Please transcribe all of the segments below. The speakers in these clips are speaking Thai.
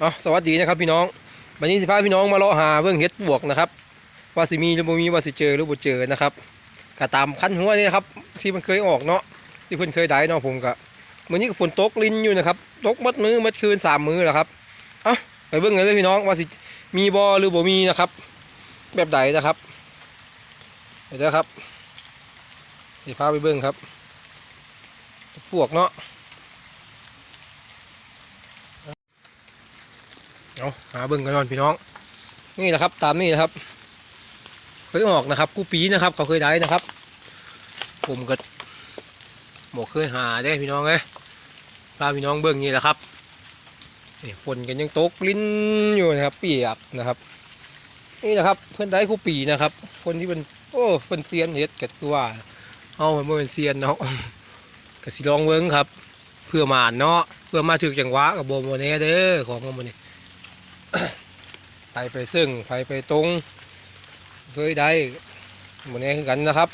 เอาสวัสดีนะครับพี่น้องวันนี้สิพาพี่น้องมาเลาะหาเบื้องเห็ดบวกนะครับว่าสิมีหรือบ่มีว่าสิเจอหรือบ่เจอนะครับก็ตามขั้นหัวนี่นะครับ ที่มันเคยออกเนาะที่เพิ่นเคยได้เนาะผมก็มื้อนี้ก็ฝนตกลิ้นอยู่นะครับตกมัดมือมัดคืนสามมือแล้วครับเอ้าไปเบิ่งกันเลยพี่น้องว่าสิมีบ่หรือบ่มีนะครับ แบบใดนะครับเดี๋ยวครับสิพาไปเบิ่งครับปวกเนาะ เอาหาเบิ่งกันก่อนพี่น้อง นี่แหละครับ ตามนี่นะครับเคยออกนะครับกูปีนะครับ เขาเคยได้นะครับ ผมก็บอกเคยหาได้พี่น้องเลยพาพี่น้องเบิ่งนี่แหละครับนี่ฝนกันยังตกลิ้นอยู่นะครับ เปียกนะครับ นี่แหละครับ เพื่อนได้คู่ปีนะครับ คนที่เป็นโอ้เพื่อนเซียนเฮ็ดกัคือว่าเอามันบ่เป็นเซียนเนาะก็สิลองเบิ่งครับ เพื่อมาเนาะเพื่อมาถึกจังหวะกับโบโมเน่เด้อของมันนี่ ไปไปซึ่งไปไปตรงเคยได้หมดนี้คือกันนะครับ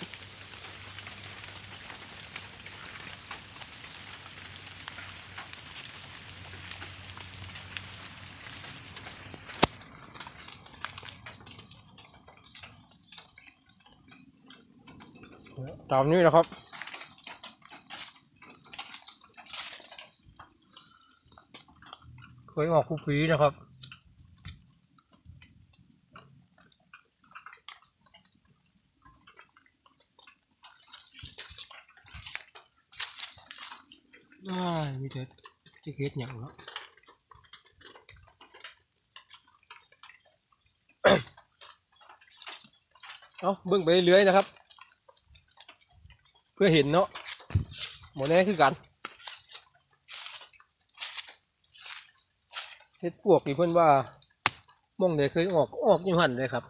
ตามนี้นะครับเคยออกคู่ปีนะครับ ได้มีแต่จะเฮ็ดอย่างเนาะเอาเบิ่งไปเรื่อยนะครับ เพื่อเห็นเนาะหมดแน่คือกันเฮ็ดปวกนี่เพิ่อนว่ามองใดเคยออกออกอยู่หันเลยครับ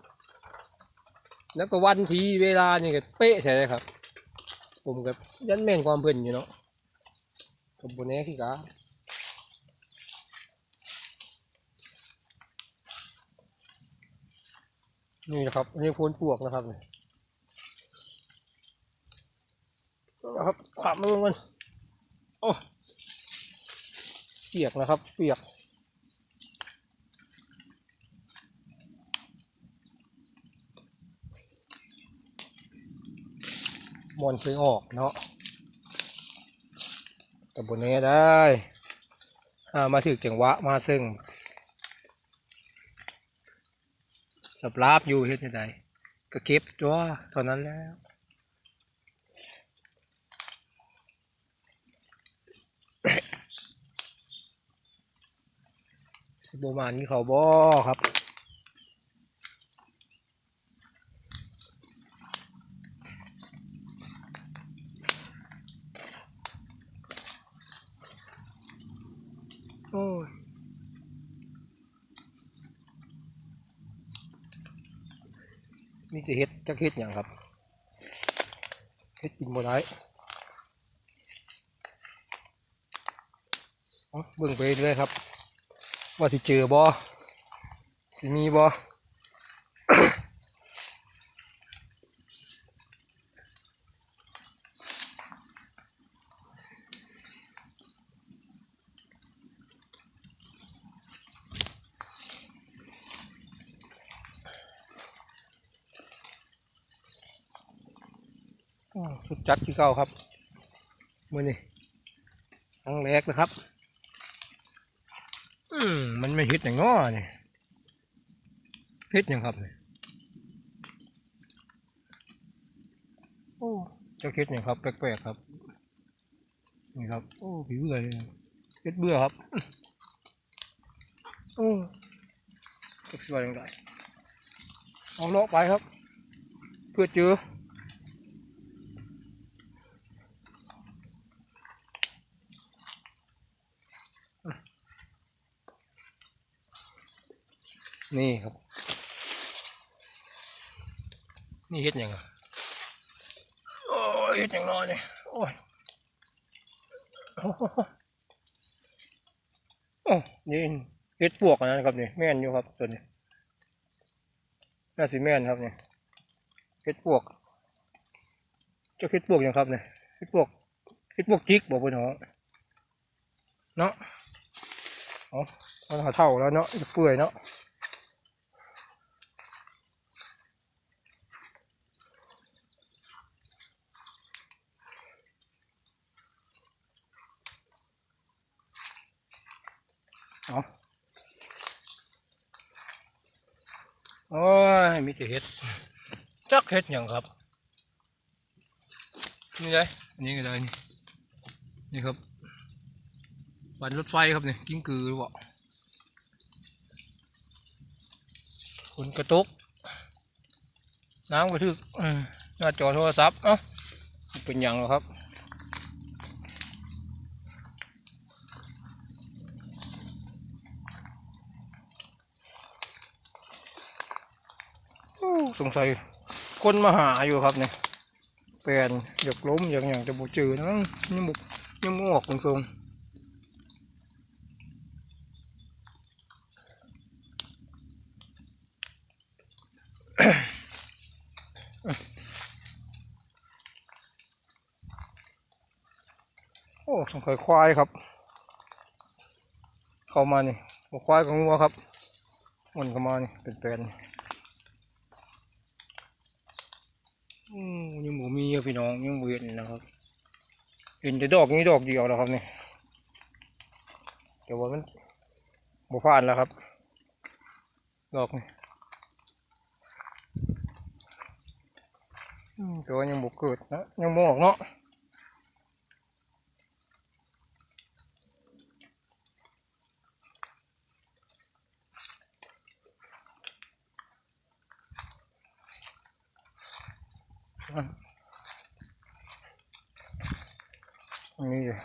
แล้วก็วันทีเวลานี่ก็เป๊ะแท้เลยครับ ผมกับยันแม่นความเพิ่นอยู่เนาะ กับโบแน่คือกันนี่นะครับอันนี่โพนปวกนะครับนี่นะครับขับมาลงกันโอ้เปียกนะครับ เปียกมอนเคยออกเนาะ กับบนนี้ได้อ่ามาถึงจังหวะมาซึ่งสับลาบอยู่เฮ็ดจังไดก็เก็บตัวเท่านั้นแล้วสิบประมาณนี้เขาบ่ครับ โอ้ยนี่จะเฮ็ดจะเฮ็ดอย่างครับเฮ็ดกินบ่ได้เอเบิ่งไปเรื่อยครับ ว่าสิเจอบ่สิมีบ่ สุดจัดที่เก่าครับมือนี่ครั้งแรกนะครับ อืมมันไม่เฮ็ดอย่างง้อนี่เฮ็ดอย่างครับนี่โอ้เจะเฮ็ดอย่างครับแปลกๆครับ นี่ครับ โอ้ผิวเบื่อเลยเฮ็ดเบื่อครับ โอ้จักสวยยังไงเอาเลาะไปครับ เพื่อเจอ นี่ครับ นี่เฮ็ดยังอะโอ้เฮ็ดยังนอนี่ยโอ้โหโอ้นี่เฮ็ดปวกนนั้นครับนี่แม่นอยู่ครับตัวนี้น่าสิแม่นครับนี่เฮ็ดปวกเจ้าเฮ็ดปวกยังครับเนี่ยเฮ็ดปวกเฮ็ดปวกจิกบอกเพิ่นเหรอเนาะเอมันหาเท่าแล้วเนาะเปื่อยเนาะ เอาโอ้ย มีแต่เห็ด จักเห็ดหยังครับ นี่ไงอันนี้ก็ได้นี่นี่ครับบันรถไฟครับนี่กิ้งกือหรือเปล่าฝนกระตุก น้ำกระทึกอืมหน้าจอโทรศัพท์ เอ้า เป็นหยังหรอครับ โอ้ สงสัยคนมาหาอยู่ครับเนี่ยแปลนอยากล้มอย่างอย่างจะบูจือนะยังบุยังบ่ออกตรงทรงโอ้สงสัยควายครับ เข้ามานี่บ่ควายกับงัวครับมันเข้ามานี่เป็นแปลนอืมยังบ่มีอะ พี่น้องยังเวียนนะครับเห็นจะดอกนี้ดอกเดียวแล้วครับนี่แต่ว่ามันบ่ผ่านแล้วครับ ดอกนี่อืมแต่ว่ายังบ่เกิดนะยังบ่อกเนาะอะ นนี้เลย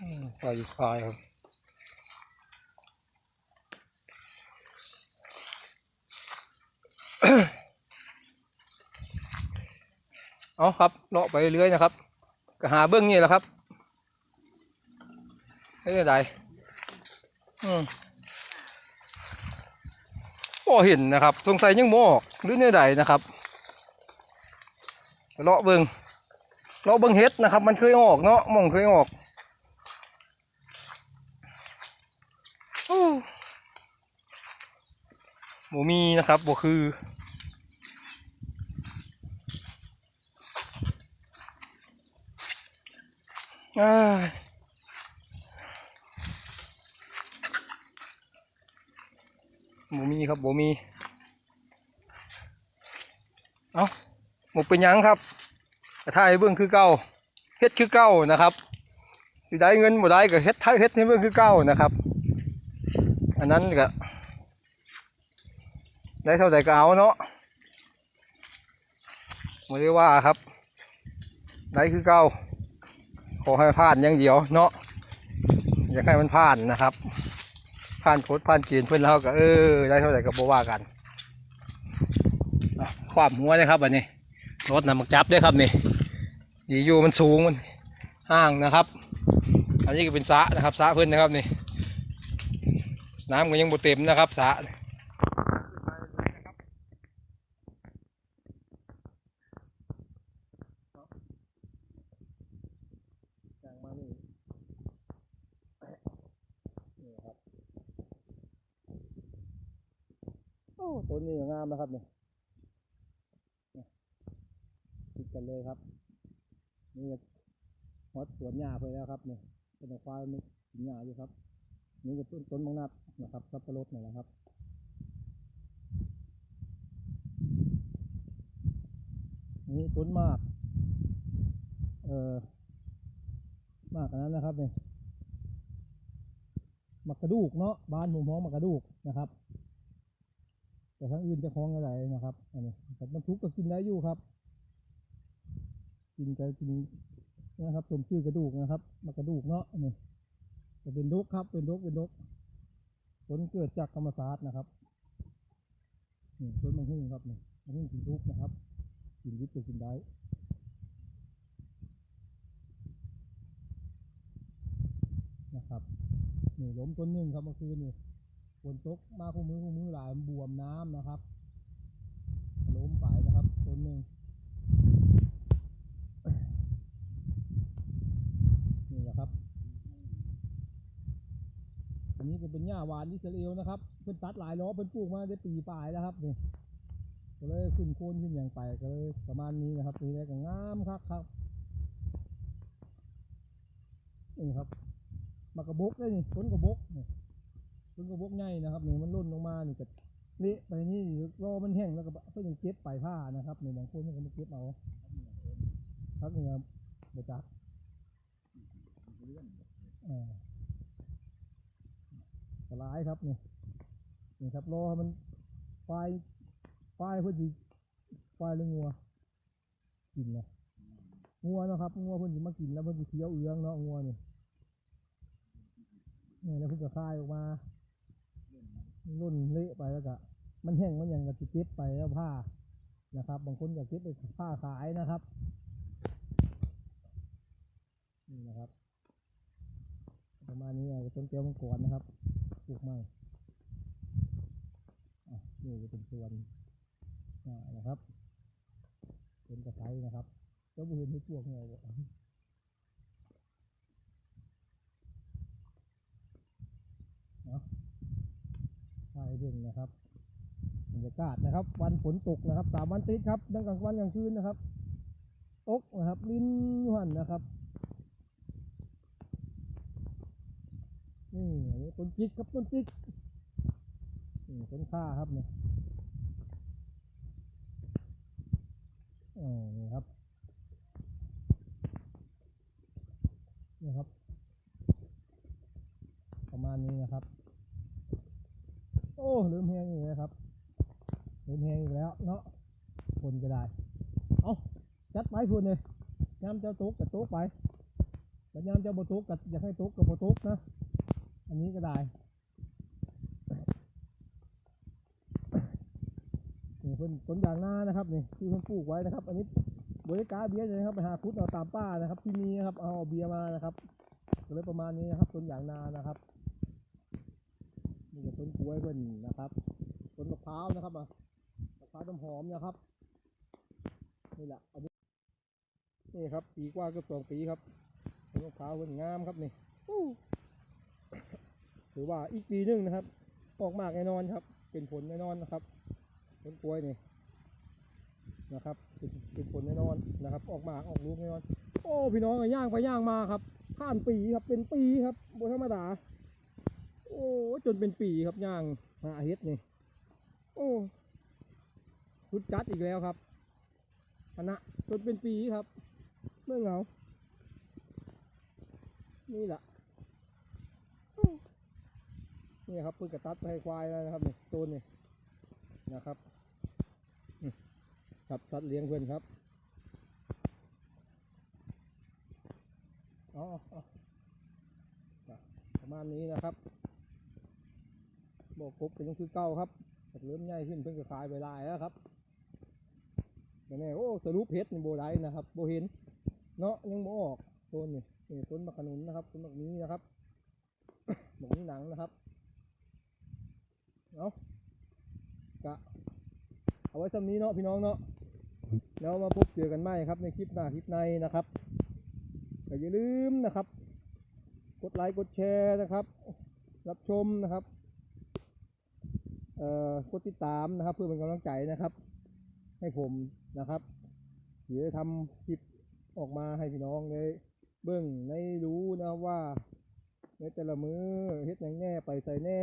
อืมไฟครับเอาครับเลาะไปเรื่อยนะครับก็หาเบื้องนี่แหละครับไม่ได้ใดอืม บ่เห็นนะครับสงสัยยังบ่ออกหรือเนี่ยใดนะครับเลาะเบิงเลาะเบิงเฮ็ดนะครับ มันเคยออกเนาะมองเคยออกอู้บ่มีนะครับบ่คืออ้า บ่มีครับบ่มีเอาหมกเป็นยังครับกระทายเบื้องคือเก้าเฮ็ดคือเก้านะครับสิได้เงินบ่ได้ก็เฮ็ดไทยเฮ็ดให้เบื้องคือเก้านะครับ อันนั้นก็ได้เท่าใดก็เอาเนาะไม่ได้ว่าครับ ได้คือเก้าขอให้ผ่านอย่างเดียวเนาะอยากให้มันผ่านนะครับ ผ่านโคตรผ่านเกณฑ์เพื่อนเราก็เออได้เท่าไหร่ก็บว่ากันความหัวนะครับอันนี้รถนำมาจับด้วยครับนี่ยีอยู่มันสูงมันห้างนะครับ อันนี้ก็เป็นสะนะครับสะเพื่อนนะครับนี่น้ำก็ยังบ่เต็มนะครับสะย่างมานี่นี่ครับ โอ้ ต้นนี้งามนะครับเนี่ยติดกันเลยครับ นี่ฮอดสวนหญ้าไปแล้วครับเนี่ยเป็นควายมันกินหญ้าอยู่ครับ นี่ก็ต้นต้นมังนัดนะครับสับปะรดนี่แหละครับนี่ต้นมาก เอ่อมากอันนั้นนะครับเนี่ยมักกระดูกเนาะบ้านผมฮ้องมักกระดูกนะครับ แต่ทั้งอื่นจะคล้องอะไรนะครับ อันนี้แต่บรรทุกก็กินได้อยู่ครับ กินก็กินนะครับสมชื่อกระดูกนะครับมากระดูกเนาะอันนี้จะเป็นดกครับ เป็นดกเป็นดกผลเกิดจากธรรมศาสตร์นะครับนี่ต้นมังคุดครับนี่มังคุดกินทุกนะครับ กินยิบจะกินได้นะครับนี่ล้มต้นหนึ่งครับเมื่อคืนนี่ นตกมาคู่มือคู่มือหลายบวมน้ำนะครับล้มไปนะครับตนหนึ่งนี่แหละครับ อันนี้จะเป็นหญ้าหวานอิสราเอลนะครับเพิ่นตัดหลายล้อเพิ่นปลูกมาได้ปีปลายแล้วครับนี่ก็เลยขึ้นโคนขึ้นอย่างไปก็เลยประมาณนี้นะครับนี่แล้ก็งามครับครับนี่ครับมากระบกได้นี่ต้นกระบกนี่ ต้นกระบกใหญ่นะครับนี่มันร่นลงมานี่จะเละไปนี่รอมันแห้งแล้วก็ก็ยังเก็บปลายผ้านะครับนี่บางคนมันก็มาเก็บเอาครับนี่ครับบจักอ่าสลายครับนี่นี่ครับรอให้มันไฟไฟเพื่อจีไฟหรืองัวกินนะงัวนะครับงัวเพิ่นสิมากินแล้วเพิ่นสิเคี้ยวเอื้องเนาะงัวนี่นี่แล้วเพิ่นก็คายออกมา รุ่นเละไปแล้วก็มันแห้งมันยังก็สิบไปแล้วผ้านะครับ บางคนก็เก็บไปผ้าขายนะครับนี่นะครับ ประมาณนี้อะต้นเกียวมังกรนะครับปลูกใหม่อะนี่จะเป็นส่วนนะครับเป็นตะไคร้นะครับก็บริเวณที่ปลูกเงาเนาะ ใช่เด่นนะครับบรรยากาศนะครับ วันฝนตกนะครับสามวันติดครับทั้งกลางวันกลางคืนนะครับตกนะครับ ลิ้นหันนะครับนี่อันนี้ต้นจิกครับต้นจิกนี่ต้นข้าครับเนี่ยอ๋อนี่ครับนี่ครับ ประมาณนี้นะครับ โอ้ลืมแหงอีกแล้วครับลืมแหงอีกแล้วเนาะคนก็ได้ เอาจัดไปพูดเลยย้ำเจ้าตุกกับตุกไปแล้วย้ำเจ้าบตุกกับอยากให้ตุกกับบตุกนะ อันนี้ก็ได้นี่เพิ่นต้นยางนานะครับนี่ที่เพิ่นปลูกไว้นะครับ อันนี้บริการเบียร์เลยนะครับไปหาคุดเอาตามป้านะครับ ที่มีนะครับเอาเบียร์มานะครับก็เลยประมาณนี้นะครับต้นยางนานะครับนี่ก็ต้นกล้วยเพิ่นนะครับต้นมะพร้าวนะครับอะมะพร้าวน้ำหอมนะครับนี่แหละอั นนี้นี่ครับ ปีกว่าเก็สองปีครับต้นมะพร้าวเพิ่นงามครับนี่ถือว่าอีกปีหนึงนะครับ ออกมากแน่นอนครับ เป็นผลแน่นอนนะครับต้นกล้วยนี่นะครับเป็นเป็นผลแน่นอนนะครับ ออกมากออกลูกแน่นอน โอ้ พี่น้องอะย่างไปย่างมาครับผ่านปีครับเป็นปีครับบนธรรมดา โอ้จนเป็นปีครับย่างหาเฮ็ดนี่โอ้รุดจัดอีกแล้วครับคณะจนเป็นปีครับ เมื่เหงา นี่แหละนี่ครับเพิ่งกระตัดไปให้ควายแล้วนะครับนี่โซนนี่นะครับอืมครับสัตว์เลี้ยงเพื่อนครับอ๋ออ๋อนะประมาณนี้นะครับบอกกบก็ยังคือเก่าครับเริ่มใหญ่ขึ้นเพิ่งจะขายไปลายแล้วครับแต่แน่โอ้สรุปเพชรโบได้นะครับโบเห็น เนาะยังโบออกโซนนี่นี่ต้นมะขนุนนะครับต้นมะนี้นะครับหมกนี้หนังนะครับเอาะกะเอาไว้สำนี้เนาะพี่น้องเนาะแล้วมาพบเจอกันใหม่ครับ ในคลิปหน้าคลิปในนะครับอย่าลืมนะครับ กดไลค์กดแชร์นะครับ รับชมนะครับเอ่อกดติดตามนะครับ เพื่อเป็นกำลังใจนะครับ ให้ผมนะครับเดี๋ยวจะทำคลิป ออกมาให้พี่น้องได้เบิ่งได้รู้นะครับว่าในแต่ละมือเฮ็ดอย่างแน่ไปใส่แน่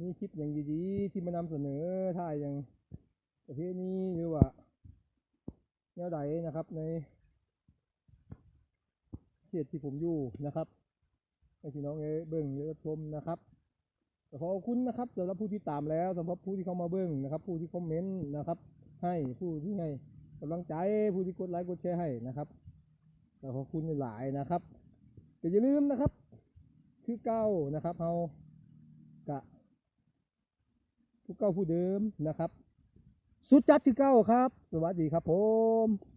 มีคลิปอย่างดีๆที่มานำเสนอถ่ายอย่างประเภทนี้หรือว่าแนวใดนะครับในเขตที่ผมอยู่นะครับให้พี่น้องได้เบิ่งได้รับชมนะครับขอบคุณนะครับสำหรับผู้ที่ตามแล้วสำหรับผู้ที่เข้ามาเบิ่งนะครับ ผู้ที่คอมเมนต์นะครับ ให้ผู้ที่ให้ กำลังใจผู้ที่กดไลค์กดแชร์ให้นะครับขอบคุณหลายนะครับแต่อย่าลืมนะครับ คือเก้านะครับเฮากะผู้เก้าผู้เดิมนะครับ สุดจัดคือเก้าครับ สวัสดีครับผม